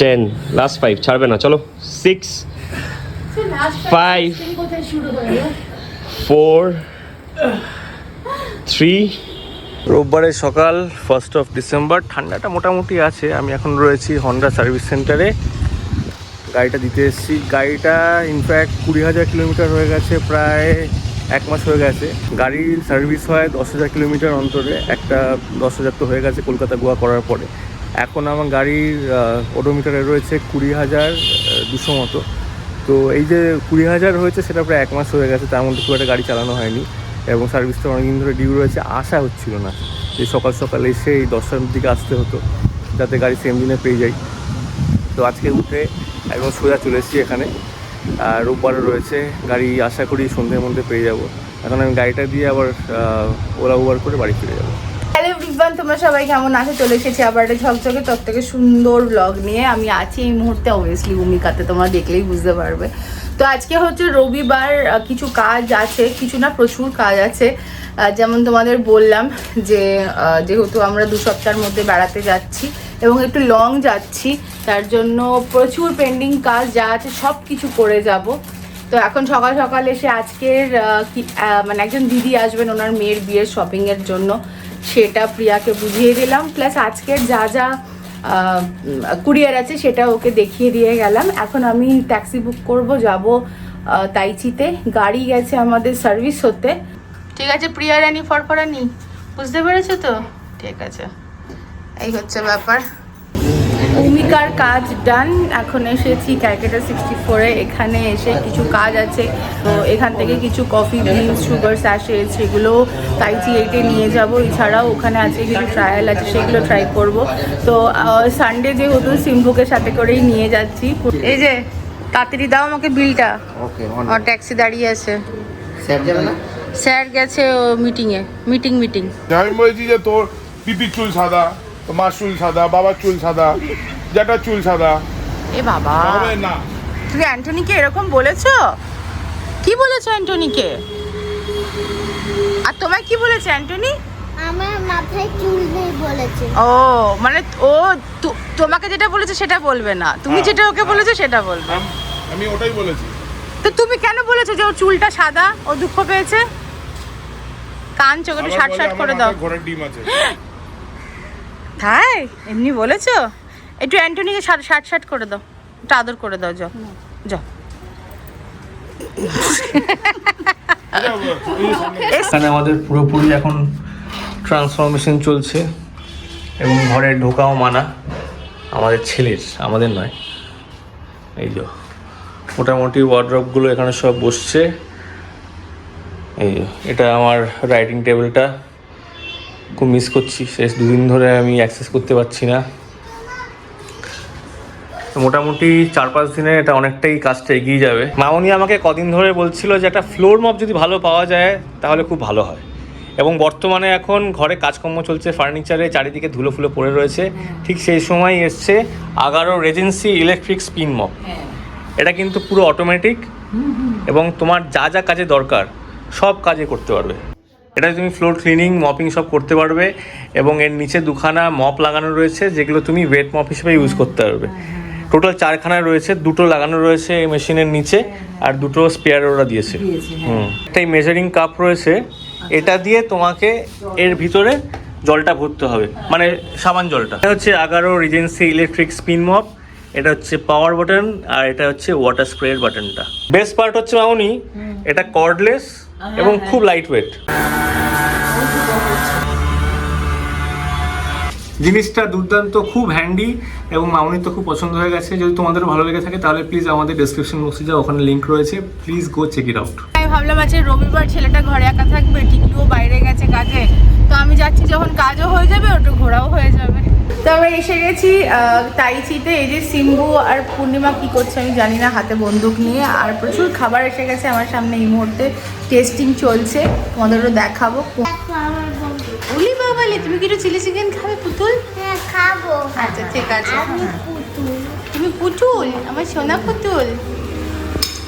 Ten last five ছাড়বে না, চলো সিক্স হলো ফোর থ্রি রোববারের সকাল ফার্স্ট অফ ডিসেম্বর ঠান্ডাটা মোটামুটি আছে, আমি এখন রয়েছি হন্ডা সার্ভিস সেন্টারে গাড়িটা দিতে এসেছি, গাড়িটা ইনফ্যাক্ট কুড়ি হাজার কিলোমিটার হয়ে গেছে, প্রায় এক মাস হয়ে গেছে। গাড়ির সার্ভিস হয় দশ হাজার কিলোমিটার অন্তরে, একটা দশ হাজার তো হয়ে গেছে কলকাতা গোয়া করার পরে। এখন আমার গাড়ির ওডোমিটারে রয়েছে কুড়ি হাজার দুশো মতো। তো এই যে কুড়ি হাজার হয়েছে, সেটা প্রায় এক মাস হয়ে গেছে, তার মধ্যে খুব একটা গাড়ি চালানো হয়নি। এবং সার্ভিসটা অনেকদিন ধরে ডিউ রয়েছে, আশা হচ্ছিল না যে সকাল সকাল এসে এই দশটার দিকে আসতে হতো, যাতে গাড়ি সেম দিনে পেয়ে যাই তো আজকে উঠে একদম সোজা চলে এসেছি এখানে। আর রোববারও রয়েছে, গাড়ি আশা করি সন্ধ্যের মধ্যে পেয়ে যাব। এখন আমি গাড়িটা দিয়ে আবার ওলা উবার করে বাড়ি ফিরে যাব। এভরিওয়ান তোমরা সবাই কেমন আছো? চলে এসেছি আবার একটা ঝকঝকে তক থেকে সুন্দর ব্লগ নিয়ে। আমি আছি এই মুহূর্তে অবভিয়াসলি ভূমিকাতে তোমরা দেখলেই বুঝতে পারবে। তো আজকে হচ্ছে রবিবার কিছু কাজ আছে, কিছু না প্রচুর কাজ আছে। যেমন তোমাদের বললাম যে যেহেতু আমরা দু সপ্তাহের মধ্যে বেড়াতে যাচ্ছি এবং একটু লং যাচ্ছি, তার জন্য প্রচুর পেন্ডিং কাজ যা আছে সব কিছু করে যাব। তো এখন সকাল সকাল এসে আজকের মানে একজন দিদি আসবেন, ওনার মেয়ের বিয়ের শপিংয়ের জন্য। সেটা প্রিয়াকে বুঝিয়ে দিলাম। প্লাস আজকের যা যা কুরিয়ার আছে সেটা ওকে দেখিয়ে দিয়ে গেলাম। এখন আমি ট্যাক্সি বুক করব, যাব তাইচিতে। গাড়ি গেছে আমাদের সার্ভিস হতে। ঠিক আছে, প্রিয়া, রানী, ফরফরানি, বুঝতে পেরেছ তো? ঠিক আছে। এই হচ্ছে ব্যাপার। ভূমিকার কাজ ডান। এখন এসেছি ক্যালকাটা সিক্সটি ফোরে। এখানে এসে কিছু কাজ আছে। তো এখান থেকে কিছু কফি বিনস সুগার স্যাশে সেগুলো তাইচি এইটে নিয়ে যাব। এছাড়াও ওখানে আছে কিছু ট্রায়াল আছে সেগুলো ট্রাই করব। তো সানডে যেহেতু সিম্বুকে সাথে করেই নিয়ে যাচ্ছি। এই যে তাড়াতাড়ি দাও আমাকে বিলটা। ওকে আমার ট্যাক্সি দাঁড়িয়ে আছে। স্যার যাবে না? স্যার গেছে মিটিংয়ে মিটিং মিটিং আমি বলেছি যে তোর পিপির চুল সাদা। তোর মার চুল সাদা বাবার চুল সাদা জ্যাঠার চুল সাদা। এ বাবা। হবে না। তুমি অ্যান্টনিকে এরকম বলেছ? কি বলেছ অ্যান্টনিকে? আর তোমায় কি বলেছে অ্যান্টনি? আমার মাথায় চুল নেই বলেছে। ও মানে ও তু- তোমাকে যেটা বলেছে সেটা বলবে না। তুমি হ্যাঁ, যেটা ওকে বলেছ সেটা বলবে। আমি ওটাই বলেছি। তো তুমি কেন বলেছ যে ওর চুলটা সাদা? ও দুঃখ পেয়েছে? কান চোখ একটু শার্ট শার্ট করে দাও। ঘোড়ার ডিম আছে। তাই? এমনি বলেছ? একটু অ্যান্টনিকে শার্ট শার্ট শার্ট করে দাও। একটু আদর করে দাও যাও। যাও। এখানে আমাদের পুরোপুরি এখন ট্রান্সফরমেশন চলছে এবং ঘরে ঢোকাও মানা আমাদের ছেলের আমাদের নয়। এই যে মোটামুটি ওয়ার্ড্রপগুলো এখানে সব বসছে। এই এটা আমার রাইটিং টেবিলটা খুব মিস করছি। শেষ দুদিন ধরে আমি অ্যাক্সেস করতে পারছি না। মোটামুটি চার পাঁচ দিনে এটা অনেকটাই কাজটা এগিয়ে যাবে। মামনি আমাকে কদিন ধরে বলছিল যে একটা ফ্লোর মপ যদি ভালো পাওয়া যায় তাহলে খুব ভালো হয়। এবং বর্তমানে এখন ঘরে কাজকর্ম চলছে ফার্নিচারে চারিদিকে ধুলো ফুলো পড়ে রয়েছে। ঠিক সেই সময় এসছে Agaro Regency electric spin mop এটা কিন্তু পুরো অটোমেটিক এবং তোমার যা যা কাজে দরকার সব কাজে করতে পারবে। এটা তুমি ফ্লোর ক্লিনিং মপিং সব করতে পারবে এবং এর নিচে দুখানা মপ লাগানো রয়েছে যেগুলো তুমি ওয়েট মপ হিসেবে ইউজ করতে পারবে। টোটাল চারখানা রয়েছে দুটো লাগানো রয়েছে এই মেশিনের নিচে আর দুটো স্পেয়ার ওরা দিয়েছে। হুম। একটা মেজারিং কাপ রয়েছে এটা দিয়ে তোমাকে এর ভিতরে জলটা ভরতে হবে মানে সাবান জলটা। এটা হচ্ছে Agaro Regency electric spin mop এটা হচ্ছে পাওয়ার বাটন আর এটা হচ্ছে ওয়াটার স্প্রের বাটনটা বেস্ট পার্ট হচ্ছে মামনি এটা কর্ডলেস এবং খুব লাইট ওয়েট জিনিসটা দুর্দান্ত খুব হ্যান্ডি এবং মামনির তো খুব পছন্দ হয়ে গেছে। যদি তোমাদেরও ভালো লেগে থাকে তাহলে প্লিজ আমাদের ডেসক্রিপশন বক্সে যাও ওখানে লিঙ্ক রয়েছে। Please go check it out আমি ভাবলাম আজকে রবিবার ছেলেটা ঘরে একা থাকবে টিকলুও বাইরে গেছে কাজে। তো আমি যাচ্ছি যখন কাজও হয়ে যাবে ওটা ঘোরাও হয়ে যাবে। তো আমরা এসে গেছি তাইচিতে। এই যে সিম্বু আর পূর্ণিমা কি করছে আমি জানি না হাতে বন্দুক নিয়ে। আর প্রচুর খাবার এসে গেছে আমার সামনে এই মুহূর্তে। টেস্টিং চলছে তোমাদেরও দেখাবো। বন্ধু। বাবালে তুমি কি একটু চিলি চিকেন খাবে পুতুল? হ্যাঁ খাব। আচ্ছা ঠিক আছে। তুমি পুতুল? আমার সোনা পুতুল।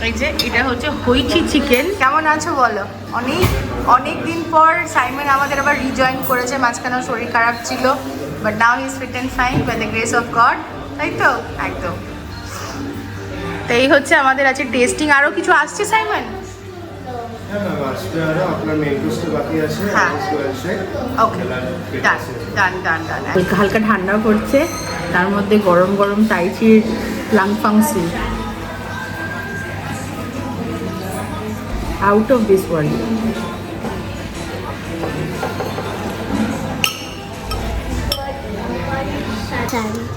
এই যে এটা হচ্ছে হইচি চিকেন। কেমন আছো বলো? অনেক অনেক দিন পর সাইমন আমাদের আবার রিজয়েন করেছে মাঝখানে শরীর খারাপ ছিল। But now is fit and fine by the grace of God তাই তো একদম। তো এই হচ্ছে আমাদের আছে টেস্টিং আরও কিছু আসছে সাইমন? ম্যাম আসবে আরও। আপনার কোর্সটা বাকি আছে। স্কোয়ার ওকে ডান ডান ডান ডান হালকা হালকা ঠান্ডা পড়ছে। তার মধ্যে গরম গরম টাইচির lung fung soup out of this world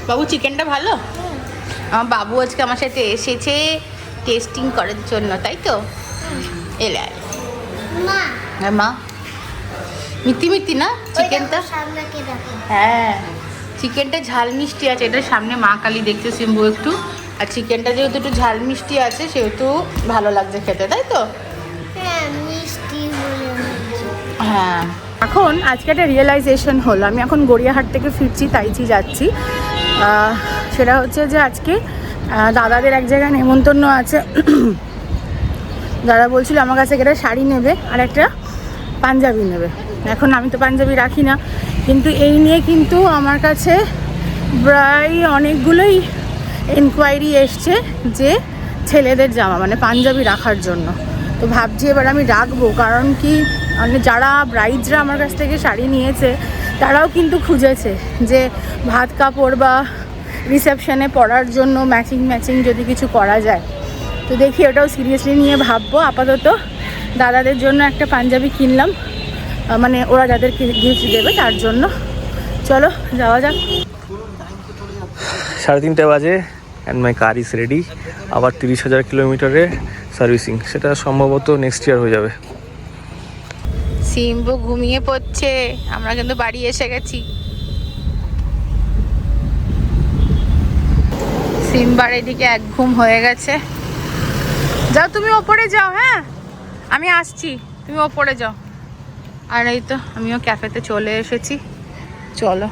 বাবু চিকেনটা ভালো? আমার বাবু আজকে আমার সাথে এসেছে টেস্টিং করার জন্য তাই তো? এলে আয়। মা। হ্যাঁ মা। মিথি মিথি না চিকেনটা হ্যাঁ। চিকেনটা ঝাল মিষ্টি আছে এটা সামনে মা কালী দেখছে সিম্বু একটু। আর চিকেনটা যেহেতু একটু ঝাল মিষ্টি আছে সেহেতু ভালো লাগছে খেতে তাই তো? হ্যাঁ মিষ্টি হ্যাঁ। এখন আজকে একটা রিয়েলাইজেশন হলো। আমি এখন গড়িয়াহাট থেকে ফিরছি, তাইচি যাচ্ছি। সেটা হচ্ছে যে আজকে দাদাদের এক জায়গায় নেমন্তন্ন আছে। দাদা বলছিল, আমার কাছে একটা শাড়ি নেবে আর একটা পাঞ্জাবি নেবে। এখন আমি তো পাঞ্জাবি রাখি না। কিন্তু এই নিয়ে কিন্তু আমার কাছে প্রায় অনেকগুলোই এনকোয়ারি এসছে যে ছেলেদের জামা মানে পাঞ্জাবি রাখার জন্য। তো ভাবছি এবার আমি রাখব, কারণ কি মানে যারা ব্রাইডরা আমার কাছ থেকে শাড়ি নিয়েছে, তারাও কিন্তু খুঁজেছে যে ভাত কাপড় বা রিসেপশনে পরার জন্য ম্যাচিং ম্যাচিং যদি কিছু করা যায়। তো দেখি ওটাও সিরিয়াসলি নিয়ে ভাববো। আপাতত দাদাদের জন্য একটা পাঞ্জাবি কিনলাম। মানে ওরা যাদেরকে গিফট দেবে তার জন্য। চলো, যাওয়া যাক। সাড়ে তিনটে বাজে and my car is ready আবার তিরিশ হাজার কিলোমিটারের সার্ভিসিং সেটা সম্ভবত নেক্সট ইয়ার হয়ে যাবে। সিম্বু ঘুমিয়ে পড়ছে। আমরা কিন্তু বাড়ি এসে গেছি। সিম্বার এদিকে এক ঘুম হয়ে গেছে। যাও তুমি ওপরে যাও হ্যাঁ? আমি আসছি তুমি ওপরে যাও। আর এই তো আমিও ক্যাফেতে চলে এসেছি। চলো।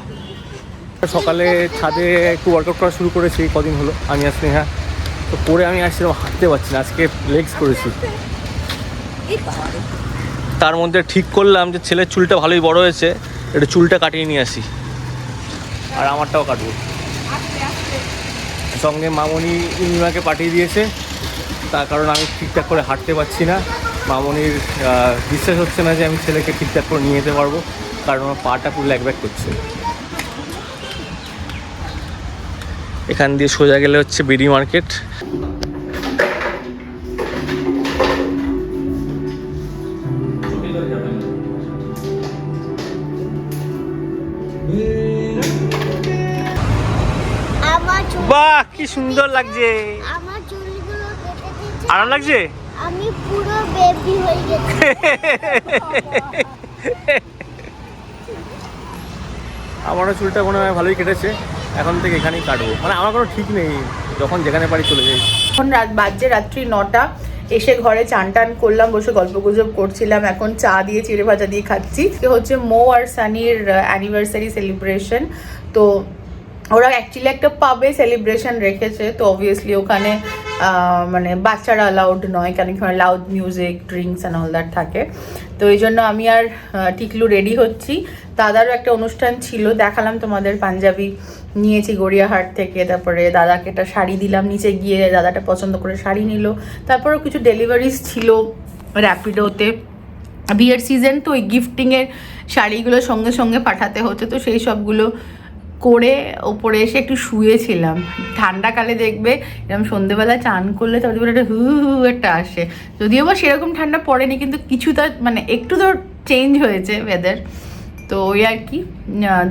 সকালে ছাদে একটু ওয়ার্কআউট করা শুরু করেছি কদিন হলো আমি আসলে হ্যাঁ তো পরে আমি আসছিলাম হাঁটতে পারছি না আজকে লেগস করেছি। তার মধ্যে ঠিক করলাম যে ছেলের চুলটা ভালোই বড় হয়েছে, একটু চুলটা কাটিয়ে নিয়ে আসি। আর আমারটাও কাটবো। সঙ্গে মামনি ইনিমাকে পাঠিয়ে দিয়েছে। তার কারণ আমি ঠিকঠাক করে হাঁটতে পারছি না। মামনির বিশ্বাস হচ্ছে না যে আমি ছেলেকে ঠিকঠাক করে নিয়ে যেতে পারব, কারণ আমার পাটা পুরো ল্যাকব্যাক করছে। এখান দিয়ে সোজা গেলে হচ্ছে বিডি মার্কেট। সুন্দর লাগছে। আমার চুলগুলো কেটে দিচ্ছে আরাম লাগছে? আমি পুরো বেবি হয়ে গেছি। আমারও চুলটা মনে হয় ভালোই কেটেছে। এখন থেকে এখানেই কাটবো। মানে আমার কোনো ঠিক নেই যখন যেখানে পারি চলে যাই। এখন রাত বাজছে রাত্রি নটা। এসে ঘরে চান টান করলাম বসে গল্প গুজব করছিলাম। এখন চা দিয়ে চিড়ে ভাজা দিয়ে খাচ্ছি। হচ্ছে মো আর সানির অ্যানিভার্সারি সেলিব্রেশন তো ওরা অ্যাকচুয়ালি একটা পাবে সেলিব্রেশন রেখেছে, তো অবভিয়াসলি ওখানে মানে বাচ্চারা অ্যালাউড নয়, কারণ ওখানে loud music drinks and all that থাকে। তো এই জন্য আমি আর টিকলু রেডি হচ্ছি। দাদারও একটা অনুষ্ঠান ছিল, দেখালাম তোমাদের পাঞ্জাবি নিয়েছি গড়িয়াহাট থেকে, তারপরে দাদাকে একটা শাড়ি দিলাম, নিচে গিয়ে দাদাটা পছন্দ করে শাড়ি নিল। তারপরেও কিছু ডেলিভারিস ছিল র্যাপিডোতে বিয়ের সিজন তো ওই গিফটিংয়ের শাড়িগুলো সঙ্গে সঙ্গে পাঠাতে হতো, তো সেই সবগুলো করে ওপরে এসে একটু শুয়েছিলাম। ঠান্ডাকালে দেখবে এরকম সন্ধেবেলা চান করলে তারপরে একটা হু হু একটা আসে। যদিও বা সেরকম ঠান্ডা পড়েনি, কিন্তু কিছুটা মানে একটু তো চেঞ্জ হয়েছে ওয়েদার তো ওই আর কি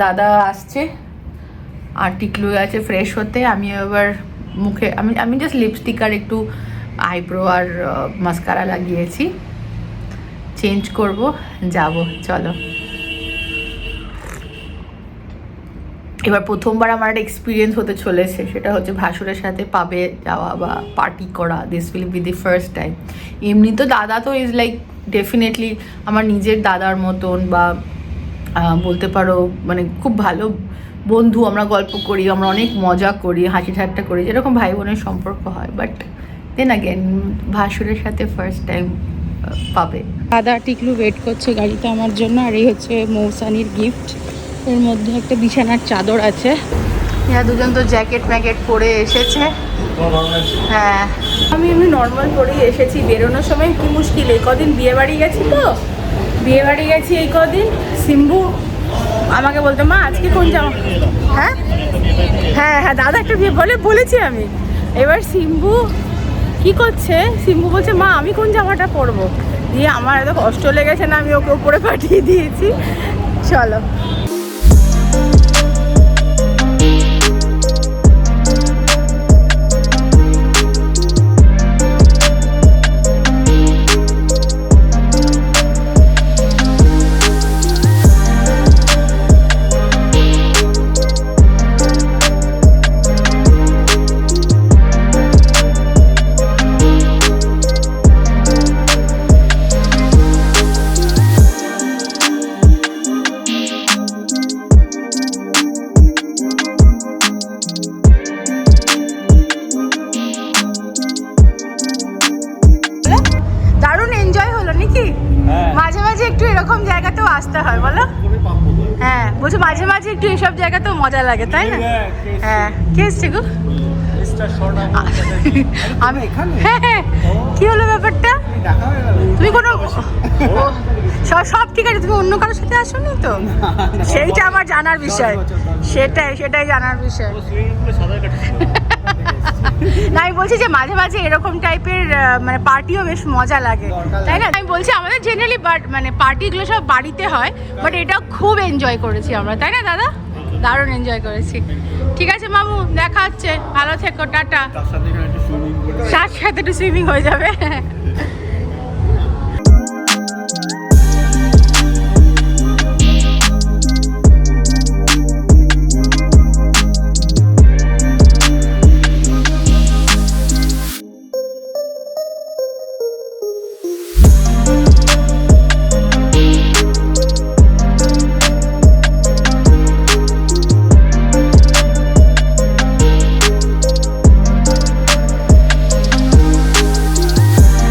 দাদা আসছে আর টিকলু আছে ফ্রেশ হতে। আমি এবার মুখে, আমি আমি জাস্ট লিপস্টিক আর একটু আইব্রো আর মাস্কারা লাগিয়েছি। চেঞ্জ করব, যাব, চলো। এবার প্রথমবার আমার একটা এক্সপিরিয়েন্স হতে চলেছে। সেটা হচ্ছে ভাসুরের সাথে পাবে যাওয়া বা পার্টি করা this will be the first time এমনি তো দাদা তো ইজ লাইক ডেফিনেটলি আমার নিজের দাদার মতন বা বলতে পারো মানে খুব ভালো বন্ধু আমরা গল্প করি, আমরা অনেক মজা করি, হাসি ঠাট্টা করি, যেরকম ভাই বোনের সম্পর্ক হয়। বাট দেন আগেন ভাসুরের সাথে ফার্স্ট টাইম পাবে দাদা টিকলু ওয়েট করছে গাড়িতে আমার জন্য, আর এই হচ্ছে মৌসানির গিফট এর মধ্যে একটা বিছানার চাদর আছে। ইহা দুজন তো জ্যাকেট ম্যাকেট পরে এসেছে। হ্যাঁ। আমি এমনি নর্মাল পরেই এসেছি। বেরোনোর সময় কি মুশকিল? এই কদিন বিয়ে বাড়ি গেছি তো। বিয়ে বাড়ি গেছি এই কদিন। সিম্বু আমাকে বলতো, মা, আজকে কোন জামা? হ্যাঁ? হ্যাঁ হ্যাঁ দাদা একটা বিয়ে বলে, বলেছি আমি। এবার সিম্বু কি করছে? সিম্বু বলছে, মা, আমি কোন জামাটা পরবো? দিয়ে আমার এত কষ্ট লেগেছে না, আমি ওকে উপরে পাঠিয়ে দিয়েছি। চলো। বলছি মাঝে মাঝে একটু এসব জায়গাতেও মজা লাগে তাই না? হ্যাঁ কে এসছে গো। আমি হ্যাঁ হ্যাঁ কি হলো ব্যাপারটা? তুমি কোনো সব সব ঠিক আছে তুমি অন্য কারোর সাথে আসোনি তো? সেইটা আমার জানার বিষয়। সেটাই সেটাই জানার বিষয়। না আমি বলছি যে মাঝে মাঝে এরকম টাইপের মানে পার্টিও বেশ মজা লাগে। তাই না? আমি বলছি আমাদের জেনারেলি বাট মানে পার্টিগুলো সব বাড়িতে হয় বাট এটা খুব এনজয় করেছি আমরা তাই না দাদা? দারুণ এনজয় করেছি। ঠিক আছে মামু দেখা হচ্ছে। ভালো থেকো টাটা। সাথে সাথে একটু সুইমিং হয়ে যাবে।